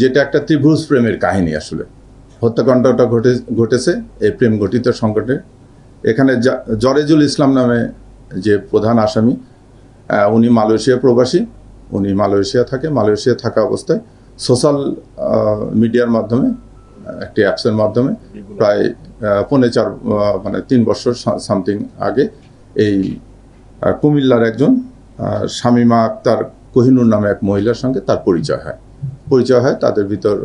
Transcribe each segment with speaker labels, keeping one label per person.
Speaker 1: যেটা একটা ত্রিভুজ প্রেমের কাহিনী আসলে। হত্যাকাণ্ডটা ঘটে, ঘটেছে, এই প্রেম ঘটিত সংকটে। এখানে জরেজুল ইসলাম নামে যে প্রধান আসামি উনি মালয়েশিয়া প্রবাসী। উনি মালয়েশিয়া থাকে, মালয়েশিয়া থাকা অবস্থায় সোশ্যাল মিডিয়ার মাধ্যমে, একটি অ্যাপসের মাধ্যমে প্রায় পৌনে চার মানে তিন বছর সামথিং আগে এই কুমিল্লার একজন শামীমা আক্তার কোহিনুর নামে এক মহিলার সঙ্গে তার পরিচয় হয়। পরিচয় হয়, তাদের ভিতর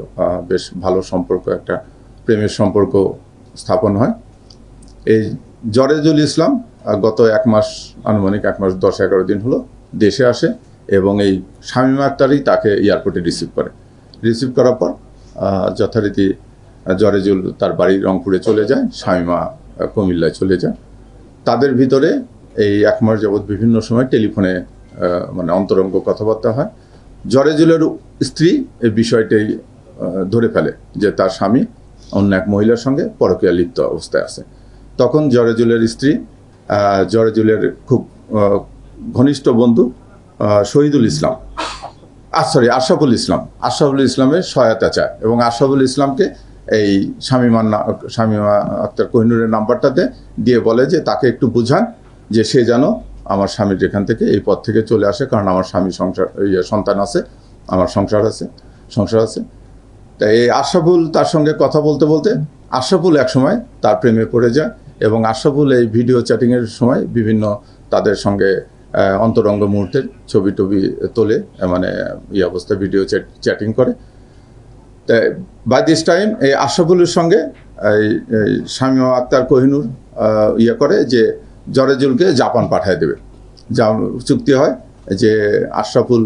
Speaker 1: বেশ ভালো সম্পর্ক, একটা প্রেমের সম্পর্ক স্থাপন হয়। এই জরেজুল ইসলাম গত এক মাস, আনুমানিক এক মাস দশ এগারো দিন হলো, দেশে আসে এবং এই শামীমা আক্তারই তাকে এয়ারপোর্টে রিসিভ করে। রিসিভ করার পর যথারীতি জরেজুল তার বাড়ি রংপুরে চলে যায়, শামীমা কুমিল্লায় চলে যায়। তাদের ভিতরে এই এক মাস যাবৎ বিভিন্ন সময় টেলিফোনে মানে অন্তরঙ্গ কথাবার্তা হয়। জরেজুলের স্ত্রী এই বিষয়টি ধরে ফেলে যে তার স্বামী অন্য এক মহিলার সঙ্গে পরকীয়া লিপ্ত অবস্থায় আছে। তখন জরেজুলের স্ত্রী জরেজুলের খুব ঘনিষ্ঠ বন্ধু শহীদুল ইসলাম। সরি আশরাফুল ইসলাম। আশরাফুল ইসলামের সহায়তা চায় এবং আশরাফুল ইসলামকে এই শামিমার না- শামিমা আক্তার কোহিনুরের নাম্বারটাতে দিয়ে বলে যে তাকে একটু বুঝান যে সে যেন আমার স্বামীর এখান থেকে এই পথ থেকে চলে আসে, কারণ আমার স্বামী সংসার ইয়ে সন্তান আছে। আমার সংসার আছে সংসার আছে। তাই এই আশাফুল তার সঙ্গে কথা বলতে বলতে আশরাফুল একসময় তার প্রেমে পড়ে যায় এবং আশরাফুল এই ভিডিও চ্যাটিংয়ের সময় বিভিন্ন তাদের সঙ্গে অন্তরঙ্গ মুহূর্তের ছবি টবি তোলে মানে এই অবস্থায় ভিডিও চ্যাটিং করে। তাই বাই দিস টাইম এই আশাফুলের সঙ্গে এই শামীমা আক্তার কোহিনুর ইয়ে করে যে জরেজুলকে জাপান পাঠায় দেবে। যা চুক্তি হয় যে আশরাফুল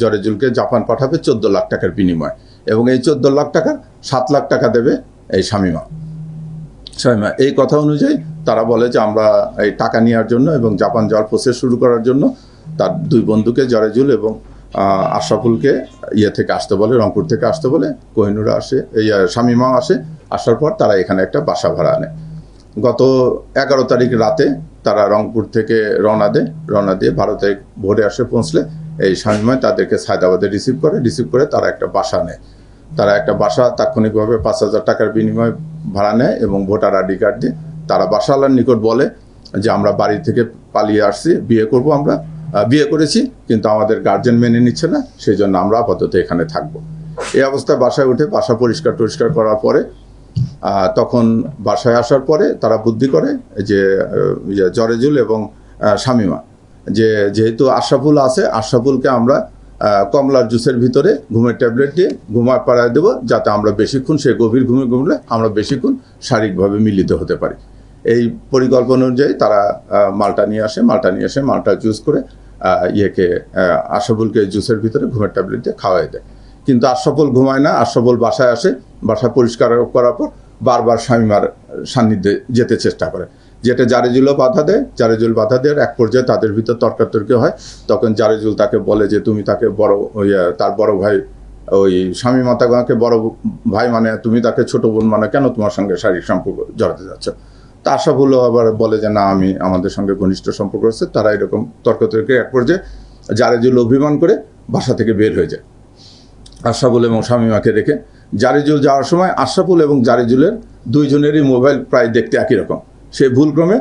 Speaker 1: জরেজুলকে জাপান পাঠাবে চোদ্দ লাখ টাকার বিনিময় এবং এই চোদ্দ লাখ টাকা সাত লাখ টাকা দেবে এই শামীমা। শামীমা, এই কথা অনুযায়ী তারা বলে যে আমরা এই টাকা নেওয়ার জন্য এবং জাপান যাওয়ার প্রসেস শুরু করার জন্য তার দুই বন্ধুকে জরেজুল এবং আশরাফুলকে ইয়ে থেকে আসতে বলে, রংপুর থেকে আসতে বলে, কোহিনুরা আসে, এই শামীমাও আসে, আসার পর তারা এখানে একটা বাসা ভাড়া আনে। গত এগারো তারিখ রাতে তারা রংপুর থেকে রওনা দেয়, রওনা দিয়ে ভারতে ভোরে আসে, পৌঁছলে এই শামীমায় তাদেরকে সায়দাবাদে রিসিভ করে রিসিভ করে তারা একটা বাসা নেয়। তারা একটা বাসা তাৎক্ষণিকভাবে পাঁচ হাজার টাকার বিনিময়ে ভাড়া নেয় এবং ভোটার আইডি কার্ড দিয়ে তারা বাসাওয়ালার নিকট বলে যে, আমরা বাড়ি থেকে পালিয়ে আসছি, বিয়ে করব আমরা। বিয়ে করেছি, কিন্তু আমাদের গার্জেন মেনে নিচ্ছে না, সেই জন্য আমরা আপাতত এখানে থাকব। এই অবস্থায় বাসায় উঠে বাসা পরিষ্কার টরিষ্কার করার পরে তখন বাসায় আসার পরে তারা বুদ্ধি করে যে ইয়ে, জরেজুল এবং শামিমা। যে যেহেতু আশরাফুল আছে আশরাফুলকে আমরা কমলার জুসের ভিতরে ঘুমের ট্যাবলেট দিয়ে ঘুমায় পাড়ায় দেবো যাতে আমরা বেশিক্ষণ সে গভীর ঘুমে ঘুমলে আমরা বেশিক্ষণ শারীরিকভাবে মিলিত হতে পারি। এই পরিকল্পনা অনুযায়ী তারা মালটা নিয়ে আসে মালটা নিয়ে আসে মালটা জুস করে ইয়েকে আহ, আশরাফুলকে জুসের ভিতরে ঘুমের ট্যাবলেট দিয়ে খাওয়াই দেয়। কিন্তু আশরাফুল ঘুমায় না আশরাফুল বাসায় আসে বাসা পরিষ্কার করার পর বারবার স্বামীমার সান্নিধ্যে যেতে চেষ্টা করে। যেটা জারেজুলও বাধা দেয়, জারেজুল বাধা দেওয়ার এক পর্যায়ে তাদের ভিতর তর্কাতর্কি হয়। তখন জারেজুল তাকে বলে যে, তুমি তাকে বড় ওই তার বড় ভাই, ওই স্বামী মাতাকে বড় ভাই মানে তুমি তাকে ছোট বোন মানে কেন তোমার সঙ্গে শারীরিক সম্পর্ক জড়াতে যাচ্ছ? তা আশাফুলও আবার বলে যে, না, আমি আমাদের সঙ্গে ঘনিষ্ঠ সম্পর্ক আছে তারা এরকম তর্কতর্কি এক পর্যায়ে জারেজুল অভিমান করে বাসা থেকে বের হয়ে যায়। আশরাফুল এবং শামিমাকে রেখে জারিজুল যাওয়ার সময় আশরাফুল এবং জারিজুলের দুইজনেরই মোবাইল প্রায় দেখতে একই রকম। সে ভুলক্রমে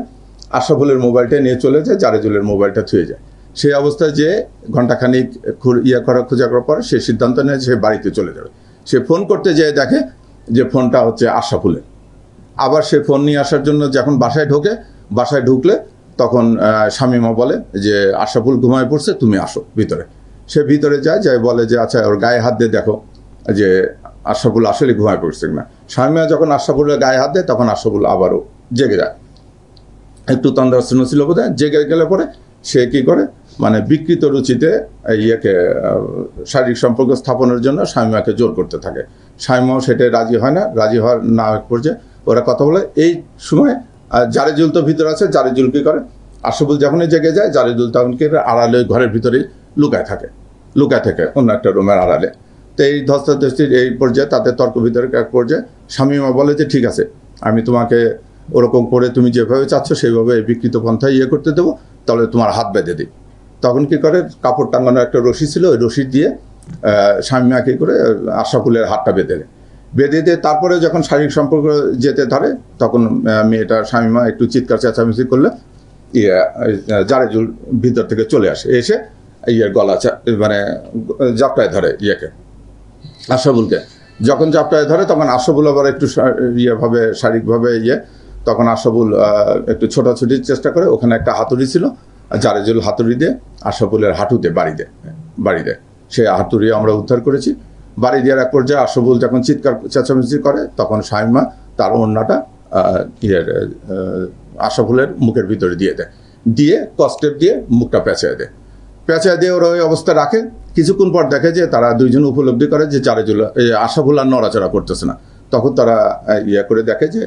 Speaker 1: আশরাফুলের মোবাইলটা নিয়ে চলে যায়, জারিজুলের মোবাইলটা থুয়ে যায়। সেই অবস্থায় যে ঘন্টাখানিক খুর ইয়া করা খোঁজা করার পর সে সিদ্ধান্ত নেয় সে বাড়িতে চলে যাবে। সে ফোন করতে যেয়ে দেখে যে ফোনটা হচ্ছে আশরাফুলের। আবার সে ফোন নিয়ে আসার জন্য যখন বাসায় ঢোকে, বাসায় ঢুকলে তখন শামীমা বলে যে, আশরাফুল ঘুমায় পড়ছে, তুমি আসো ভিতরে। সে ভিতরে যায় যাই বলে যে আচ্ছা ওর গায়ে হাত দিয়ে দেখো যে আশরাফুল আসলে ঘুমায় পড়ছে কিনা। শামীমা যখন আশরাফুলের গায়ে হাত দেয়, তখন আশরাফুল আবারও জেগে যায়। একটু তন্দ্রাস্তীর্ণ ছিল বোধ জেগে গেলে পরে সে কি করে? মানে বিকৃত রুচিতে ইয়েকে শারীরিক সম্পর্ক স্থাপনের জন্য স্বামীমাকে জোর করতে থাকে। স্বামীমাও সেটা রাজি হয় না, রাজি হওয়ার না এক পর্যায়ে ওরা কথা বলে। এই সময় জারেজুল তো ভিতরে আছে, জারেজুল কি করে? আশরাফুল যখনই জেগে যায়, জারেজুল তখন কি আড়ালে, ঘরের ভিতরেই লুকায় থাকে। লুকায় থাকে অন্য একটা রুমের আড়ালে। তো এই ধস্তাধস্তির এই পর্যায়ে তাদের তর্ক বিতর্ক এক পর্যায়ে স্বামীমা বলে যে, ঠিক আছে, আমি তোমাকে ওরকম করে তুমি যেভাবে চাচ্ছ সেইভাবে এই বিকৃত পন্থায় ইয়ে করতে দেবো, তাহলে তোমার হাত বেঁধে দিই। তখন কি করে? কাপড় টাঙানো একটা রশি ছিল, ওই রশি দিয়ে স্বামীমা কী করে আশাফুলের হাতটা বেঁধে দেয়। বেঁধে দিয়ে তারপরে যখন শারীরিক সম্পর্ক যেতে ধরে, তখন মেয়েটা স্বামীমা একটু চিৎকার চেঁচামেচি করলে ইয়ে জারেজুল ভিতর থেকে চলে আসে, এসে ইয়ের গলা মানে জাপটায় ধরে ইয়েকে। আশাবুলকে। যখন জাপটায় ধরে, তখন আশাবুল আবার একটু ইয়েভাবে শারীরিকভাবে ইয়ে তখন আশাবুল একটু ছোটাছুটির চেষ্টা করে, ওখানে একটা হাতুড়ি ছিল, জারেজুল হাতুড়ি দিয়ে আশাবুলের হাঁটুতে বাড়ি দেয় বাড়ি দেয় সে হাতুড়ি আমরা উদ্ধার করেছি। বাড়ি দেওয়ার এক পর্যায়ে আশাবুল যখন চিৎকার, চেঁচামেচি করে, তখন শাইমা তার অন্যটা ইয়ের আশাফুলের মুখের ভিতরে দিয়ে দেয়। দিয়ে, কস্টেপ দিয়ে মুখটা পেঁচায় দেয়। পেঁচায় দিয়ে ওরা ওই অবস্থা রাখে। কিছুক্ষণ পর দেখে যে তারা দুইজন উপলব্ধি করে যে চারেজুল এই আশাফুল আর নড়াচড়া করতেছে না। তখন তারা ইয়ে করে দেখে যে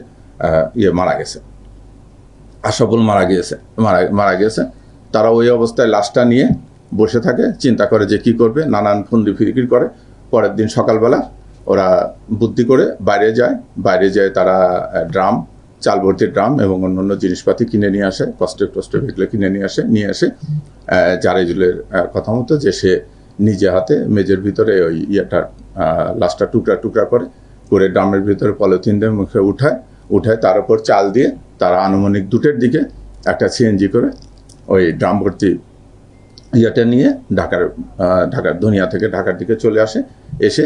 Speaker 1: ইয়ে মারা গেছে। আশাফুল মারা গিয়েছে, মারা মারা গেছে তারা ওই অবস্থায় লাশটা নিয়ে বসে থাকে, চিন্তা করে যে কি করবে, নানান ফন্দি ফিরিকির করে। পরের দিন সকালবেলা ওরা বুদ্ধি করে বাইরে যায়। বাইরে যায় তারা ড্রাম, চাল ভর্তি ড্রাম এবং অন্যান্য জিনিসপাতি কিনে নিয়ে আসে কষ্টে কষ্টে এগুলো কিনে নিয়ে আসে নিয়ে আসে জারেজুলের কথা মতো যে সে নিজে হাতে মেজের ভিতরে ওই আহ, লাশটা টুকরা টুকরা করে করে ড্রামের ভিতরে পলিথিন দিয়ে মুখে উঠায় উঠায় তার উপর চাল দিয়ে তারা আনুমানিক দুটের দিকে একটা সিএনজি করে ওই ড্রাম ভর্তি ইয়েটা নিয়ে ঢাকার ঢাকার দুনিয়া থেকে ঢাকার দিকে চলে আসে। এসে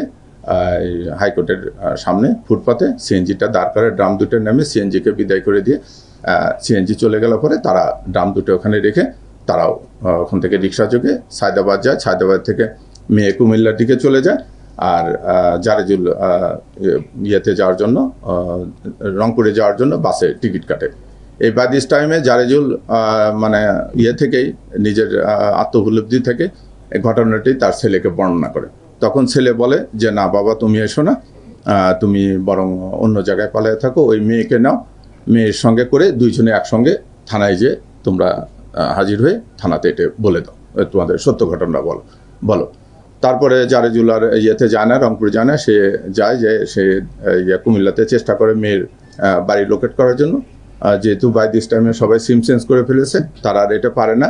Speaker 1: হাইকোর্টের সামনে ফুটপাতে সিএনজিটা দাঁড় করে ড্রাম দুটো নেমে সিএনজিকে বিদায় করে দিয়ে সিএনজি চলে গেল পরে তারা ড্রাম দুটো ওখানে রেখে তারাও ওখান থেকে রিক্সা যোগে সায়দাবাদ যায় সায়দাবাদ থেকে মেয়ে কুমিল্লার দিকে চলে যায় আর জারেজুল ইয়েতে যাওয়ার জন্য রংপুরে যাওয়ার জন্য বাসে টিকিট কাটে। এই বাই টাইমে জারেজুল মানে ইয়ে থেকেই নিজের আহ, আত্মউপলব্ধি থেকে ঘটনাটি তার ছেলেকে বর্ণনা করে। তখন ছেলে বলে যে না বাবা তুমি এসো না তুমি বরং অন্য জায়গায় পালিয়ে থাকো ওই মেয়েকে নাও। মেয়ের সঙ্গে করে দুইজনে একসঙ্গে থানায় যে তোমরা হাজির হয়ে থানাতে এটা বলে দাও। তোমাদের সত্য ঘটনা বলো বলো। তারপরে জারেজুল আর ইয়েতে যায় না, রংপুর যায় না, সে যায়, যে সে ইয়ে কুমিল্লাতে চেষ্টা করে মেয়ের বাড়ি লোকেট করার জন্য। যেহেতু বাই দিস টাইমে সবাই সিম চেঞ্জ করে ফেলেছে, তারা আর এটা পারে না।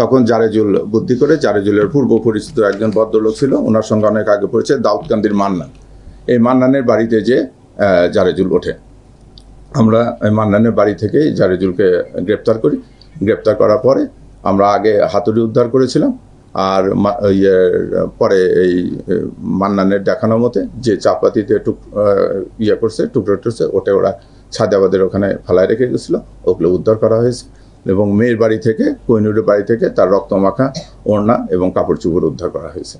Speaker 1: তখন জারেজুল বুদ্ধি করে জারেজুলের পূর্ব পরিচিত একজন ভদ্রলোক ছিল, ওনার সঙ্গে অনেক আগে পড়েছে দাউদকান্দির মান্নান। এই মান্নানের বাড়িতে যে জারেজুল ওঠে। আমরা মান্নানের বাড়ি থেকে জারেজুলকে গ্রেপ্তার করি। গ্রেপ্তার করার পরে আমরা আগে হাতুড়ি উদ্ধার করেছিলাম আর ইয়ের পরে এই মান্নানের দেখানো মতে যে চাপাতিতে টুক ইয়ে করছে, টুকরো টুকছে ওটা ওরা ছাদাবাদের ওখানে ফেলায় রেখে গেছিল, ওগুলো উদ্ধার করা হয়েছে এবং মেয়ের বাড়ি থেকে কৈনুরের বাড়ি থেকে তার রক্তমাখা, ওড়না এবং কাপড় চুপড় উদ্ধার করা হয়েছে।